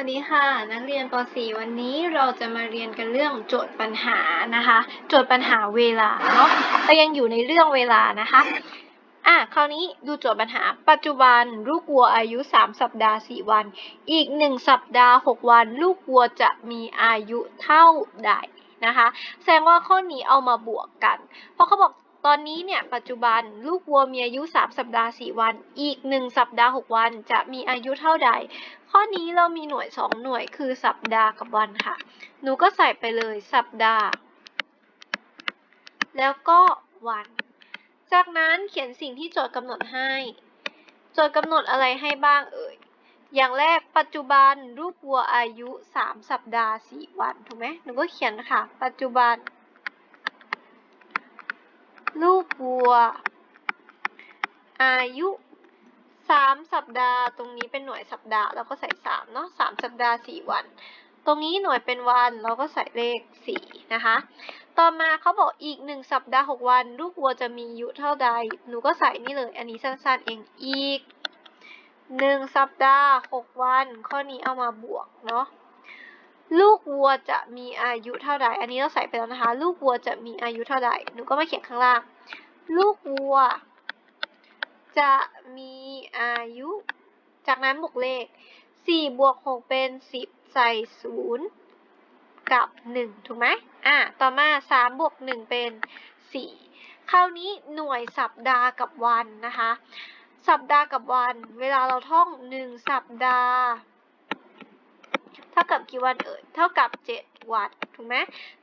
วัสดีค่ะ นักเรียนป .4 วันนี้เราจะมาเรียนกันเรื่องโจทย์ปัญหานะคะ โจทย์ปัญหาเวลาเนาะเรายังอยู่ในเรื่องเวลานะคะอะคราวนี้ดูโจทย์ปัญหา ปัจจุบันลูกวัวอายุ 3 สัปดาห์ 4 วัน อีก 1 สัปดาห์ 6 วัน ลูกวัวจะมีอายุเท่าใดนะคะ แสดงว่าข้อนี้เอามาบวกกัน เพราะเขาบอก ตอนนี้เนี่ยปัจจุบันลูกวัวมีอายุ 3 สัปดาห์ 4 วัน อีก 1 สัปดาห์ 6 วัน จะมีอายุเท่าใด ข้อนี้เรามีหน่วย 2 หน่วยคือสัปดาห์กับวันค่ะ หนูก็ใส่ไปเลยสัปดาห์ แล้วก็วัน จากนั้นเขียนสิ่งที่โจทย์กำหนดให้ โจทย์กำหนดอะไรให้บ้างเอ่ย อย่างแรกปัจจุบันลูกวัวอายุ 3 สัปดาห์ 4 วันถูกไหมหนูก็เขียนค่ะ ปัจจุบัน ลูก วัว อายุ3สัปดาห์ ตรงนี้เป็นหน่วยสัปดาห์เราก็ใส่3เนาะ3สัปดาห์4วัน ตรงนี้หน่วยเป็นวันเราก็ใส่เลข4นะคะ ต่อมาเขาบอกอีก1สัปดาห์6วัน ลูกวัวจะมีอายุเท่าใด หนูก็ใส่นี่เลย อันนี้สั้นๆเองอีก1สัปดาห์6วัน ข้อนี้เอามาบวกเนาะลูกวัวจะมีอายุเท่าใด อันนี้เราใส่ไปแล้วนะคะ ลูกวัวจะมีอายุเท่าใด หนูก็มาเขียนข้างล่าง ลูกวัว จะมีอายุ จากนั้นบวกเลข 4 บวก 6 เป็น 10 ใส่ 0 กับ 1 ถูกไหมอะต่อมา 3 บวก 1 เป็น 4 คราวนี้หน่วยสัปดาห์กับวันนะคะ สัปดาห์กับวัน เวลาเราท่อง 1 สัปดาห์ ท่ากับกี่วันเอ่ย เท่ากับ 7 วัน ถูกไหม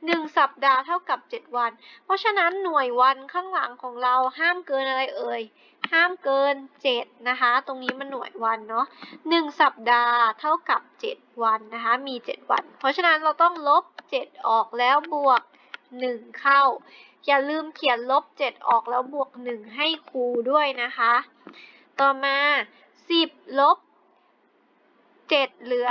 หนึ่งสัปดาห์เท่ากับ 7 วัน เพราะฉะนั้นหน่วยวันข้างหลังของเราห้ามเกินอะไรเอ่ย ห้ามเกิน 7 นะคะ ตรงนี้มันหน่วยวันเนาะหนึ่งสัปดาห์เท่ากับ 7 วันนะคะ มี 7 วัน เพราะฉะนั้นเราต้องลบ 7 ออกแล้วบวก 1 เข้า อย่าลืมเขียนลบ 7 ออกแล้วบวก 1 ให้ครูด้วยนะคะ ต่อมา 10 ลบ 7 เหลือ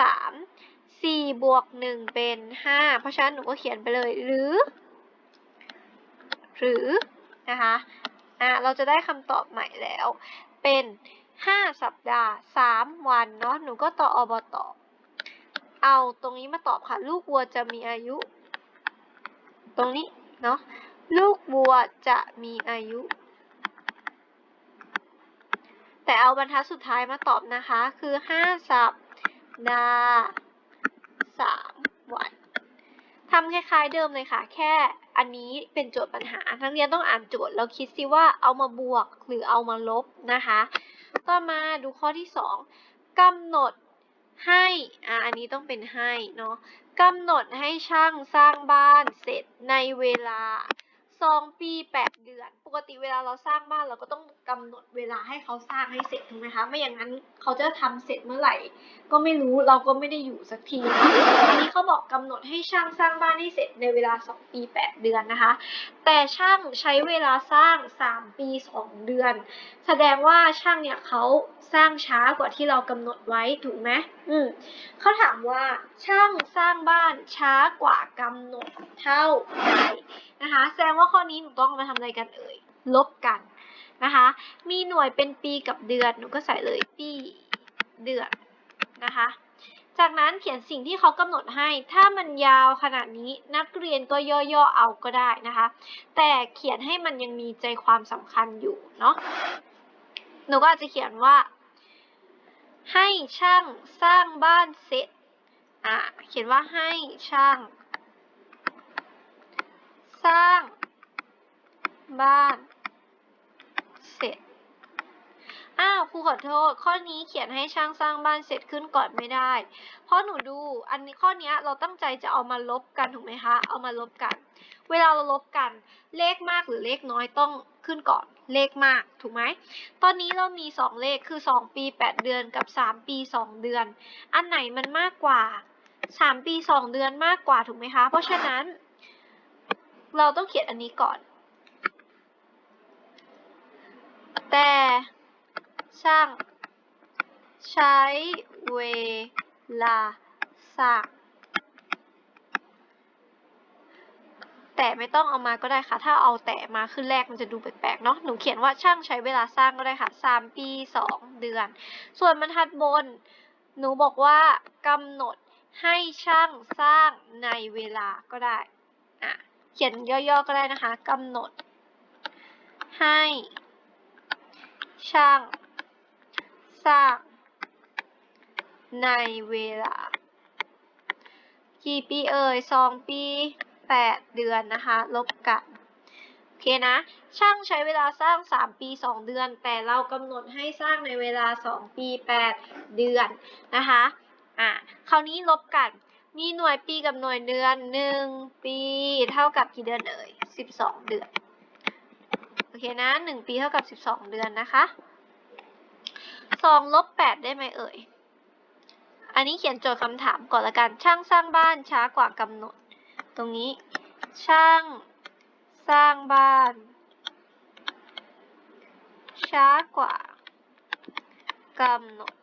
3 4บวก1เป็น5เพราะฉะนั้นหนูก็เขียนไปเลยหรือ หรือนะคะอะเราจะได้คำตอบใหม่แล้ว เป็น5สัปดาห์3วันเนาะหนูก็ต่ออบตอเอาตรงนี้มาตอบค่ะ ลูกวัวจะมีอายุ ตรงนี้เนาะลูกวัวจะมีอายุ แต่เอาบรรทัดสุดท้ายมาตอบนะคะ คือ5สัป ดาห์3วันทำคล้ายๆเดิมเลยค่ะ แค่อันนี้เป็นโจทย์ปัญหา นักเรียนต้องอ่านโจทย์แล้วคิดซิว่าเอามาบวกหรือเอามาลบนะคะ ต่อมาดูข้อที่ 2กำหนดให้อ่าอันนี้ต้องเป็นให้เนาะกำหนดให้ช่างสร้างบ้านเสร็จในเวลา 2ปี8เดือน ปกติเวลาเราสร้างบ้านเราก็ต้องกำหนดเวลาให้เขาสร้างให้เสร็จถูกไหมคะ ไม่อย่างนั้นเขาจะทำเสร็จเมื่อไหร่ ก็ไม่รู้เราก็ไม่ได้อยู่สักทีอันนี้เขาบอกกำหนดให้ช่างสร้างบ้านให้เสร็จในเวลา2ปี8เดือนนะคะ แต่ช่างใช้เวลาสร้าง3ปี2เดือน แสดงว่าช่างเนี่ยเขาสร้างช้ากว่าที่เรากำหนดไว้ถูกไหมอืมเขาถามว่าช่างสร้างบ้านช้ากว่ากำหนดเท่าไหร่ นะคะแสดงว่าข้อนี้หนูต้องมาทำอะไรกันเอ่ยลบกันนะคะ มีหน่วยเป็นปีกับเดือนหนูก็ใส่เลยปีเดือนนะคะ จากนั้นเขียนสิ่งที่เขากำหนดให้ ถ้ามันยาวขนาดนี้นักเรียนก็ย่อๆเอาก็ได้นะคะ แต่เขียนให้มันยังมีใจความสำคัญอยู่เนาะหนูก็อาจจะเขียนว่า ให้ช่างสร้างบ้านเสร็จอ่าเขียนว่าให้ช่าง สร้าง บ้าน เสร็จ อ้าวครูขอโทษ ข้อนี้เขียนให้ช่างสร้างบ้านเสร็จขึ้นก่อนไม่ได้ เพราะหนูดูอันนี้ข้อนี้เราตั้งใจจะเอามาลบกันถูกไหมคะ เอามาลบกัน เวลาเราลบกัน เลขมากหรือเลขน้อยต้องขึ้นก่อนเลขมากถูกไหม ตอนนี้เรามี 2 เลขคือ 2 ปี 8 เดือนกับ 3 ปี 2 เดือน อันไหนมันมากกว่า 3 ปี 2 เดือนมากกว่าถูกไหมคะ เพราะฉะนั้น เราต้องเขียนอันนี้ก่อน แต่ช่างใช้เวลาสร้างแต่ไม่ต้องเอามาก็ได้ค่ะ ถ้าเอาแต่มาขึ้นแรกมันจะดูแปลกๆเนาะ หนูเขียนว่าช่างใช้เวลาสร้างก็ได้ค่ะ 3 ปี 2 เดือน ส่วนบรรทัดบน หนูบอกว่ากำหนดให้ช่างสร้างในเวลาก็ได้ เขียนย่อๆก็ได้นะคะกำหนด ให้ ช่าง สร้าง ในเวลา กี่ปีเอ่ยสองปีแปดเดือนนะคะ ลบกันโอเคนะ ช่างใช้เวลาสร้าง 3 ปี 2 เดือน แต่เรากำหนดให้สร้างในเวลา 2 ปี 8 เดือนนะคะอะคราวนี้ลบกัน มีหน่วยปีกับหน่วยเดือน1ปีเท่ากับกี่เดือนเอ่ย12เดือน โอเคนะ1ปีเท่ากับ12เดือนนะคะ2ลบ8ได้ไหมเอ่ย อันนี้เขียนโจทย์คำถามก่อนละกันช่างสร้างบ้านช้ากว่ากำหนด ตรงนี้ช่างสร้างบ้าน ช้ากว่ากำหนด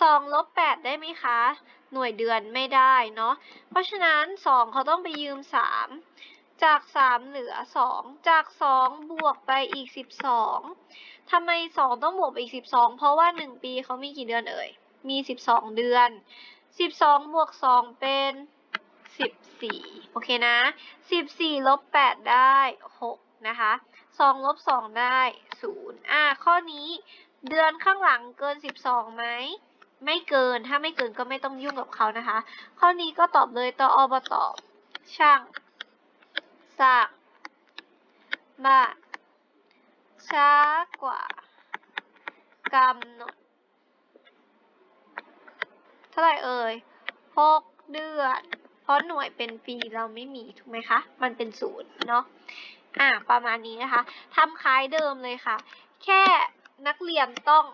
สองลบแปดได้ไหมคะ หน่วยเดือนไม่ได้เนาะ เพราะฉะนั้นสองเขาต้องไปยืมสามจากสามเหลือสองจากสองบวกไปอีกสิบสองทำไมสองต้องบวกไปอีกสิบสองเพราะว่าหนึ่งปีเขามีกี่เดือนเอ่ย มีสิบสองเดือนสิบสองบวกสองเป็นสิบสี่โอเคนะสิบสี่ลบแปดได้หกนะคะสองลบสองได้ศูนย์อ่า ข้อนี้เดือนข้างหลังเกินสิบสองไหม ไม่เกิน ถ้าไม่เกินก็ไม่ต้องยุ่งกับเขานะคะ ข้อนี้ก็ตอบเลยตออบตอบช่างสร้างบ้านช้ากว่ากำหนดเท่าไหร่เอ่ยหกเดือน เพราะหน่วยเป็นปีเราไม่มีถูกไหมคะ มันเป็นศูนย์เนาะ อ่าประมาณนี้นะคะทำคล้ายเดิมเลยค่ะ แค่นักเรียนต้อง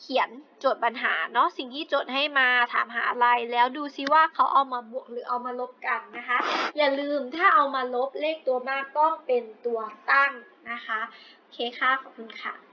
เขียนโจทย์ปัญหาเนาะสิ่งที่โจทย์ให้มาถามหาอะไร แล้วดูซิว่าเขาเอามาบวกหรือเอามาลบกันนะคะ อย่าลืมถ้าเอามาลบเลขตัวมากต้องเป็นตัวตั้งนะคะ โอเคค่ะ ขอบคุณค่ะ